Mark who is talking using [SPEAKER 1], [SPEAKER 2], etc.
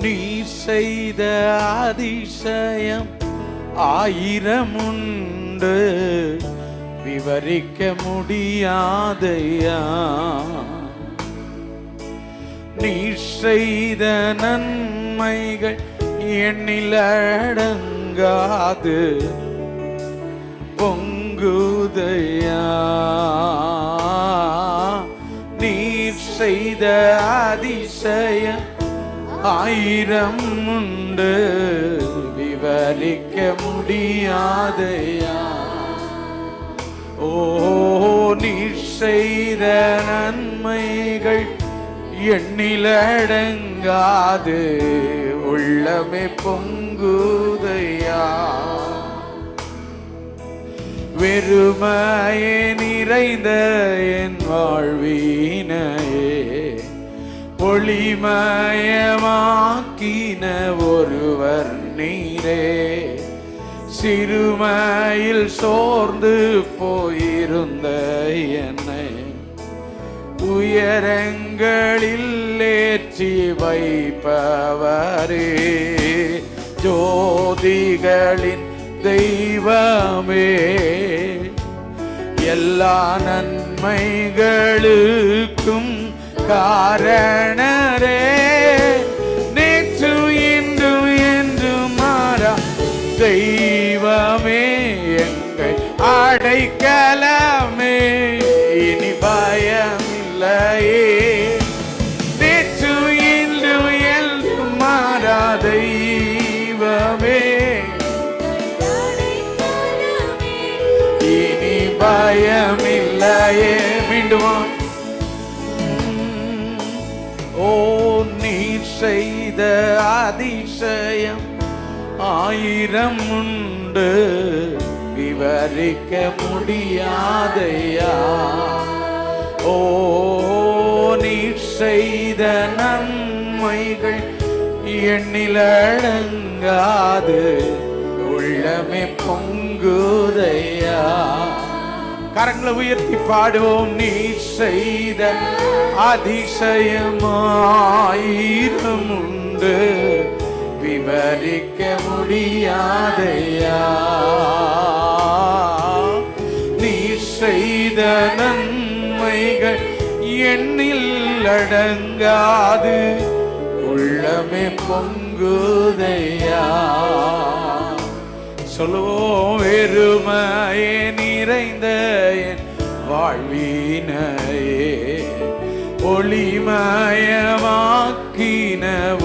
[SPEAKER 1] நீ செய்த அதிசயம் ஆயிரம் உண்டு விவரிக்க முடியாதையா? நீ செய்த நன்மைகள் எண்ணில் அடங்காது. பொங்குதையா? நீர் செய்த அதிசயம் ஆயிரம் உண்டு. விவரிக்க முடியாதையா? ஓ நீ செய்த நன்மைகள் எண்ணிலடங்காது. உள்ளமே பொங்குதையா? வெறுமையே நிறைந்த என் வாழ்வீனையே. ஒளிமயமாக்கின ஒருவர் நீரே. சிறுமையில் சோர்ந்து போயிருந்த என்னை. உயரங்களில் ஏற்றி வைப்பவரே. ஜோதிகளின் தெய்வமே. எல்லா நன்மைகளுக்கு காரணரே. நேற்று இன்று என்று மாறா. தெய்வமே எங்கள் அடைக்கலமே. இனி பயமில்லையே. நேற்று இன்று என்று மாறா. தெய்வமே. இனி பயமில்லையே ஓ நீர் செய்த அதிசயம் ஆயிரம் உண்டு. விவரிக்க முடியாதையா? ஓ நீர் செய்த நன்மைகள் எண்ணிலடங்காது உள்ளமே பொங்குதையா? கரங்களை உயர்த்தி பாடுவோம் நீ செய்த அதிசயமாயிரம் உண்டு விவரிக்க முடியாதையா. நீ செய்த நன்மைகள் எண்ணில் அடங்காது. உள்ளமே பொங்குதையா. சொல்லுவோம் வெறுமையே நிறைந்த என் வாழ்வினையே ஒளிமயமாக்கின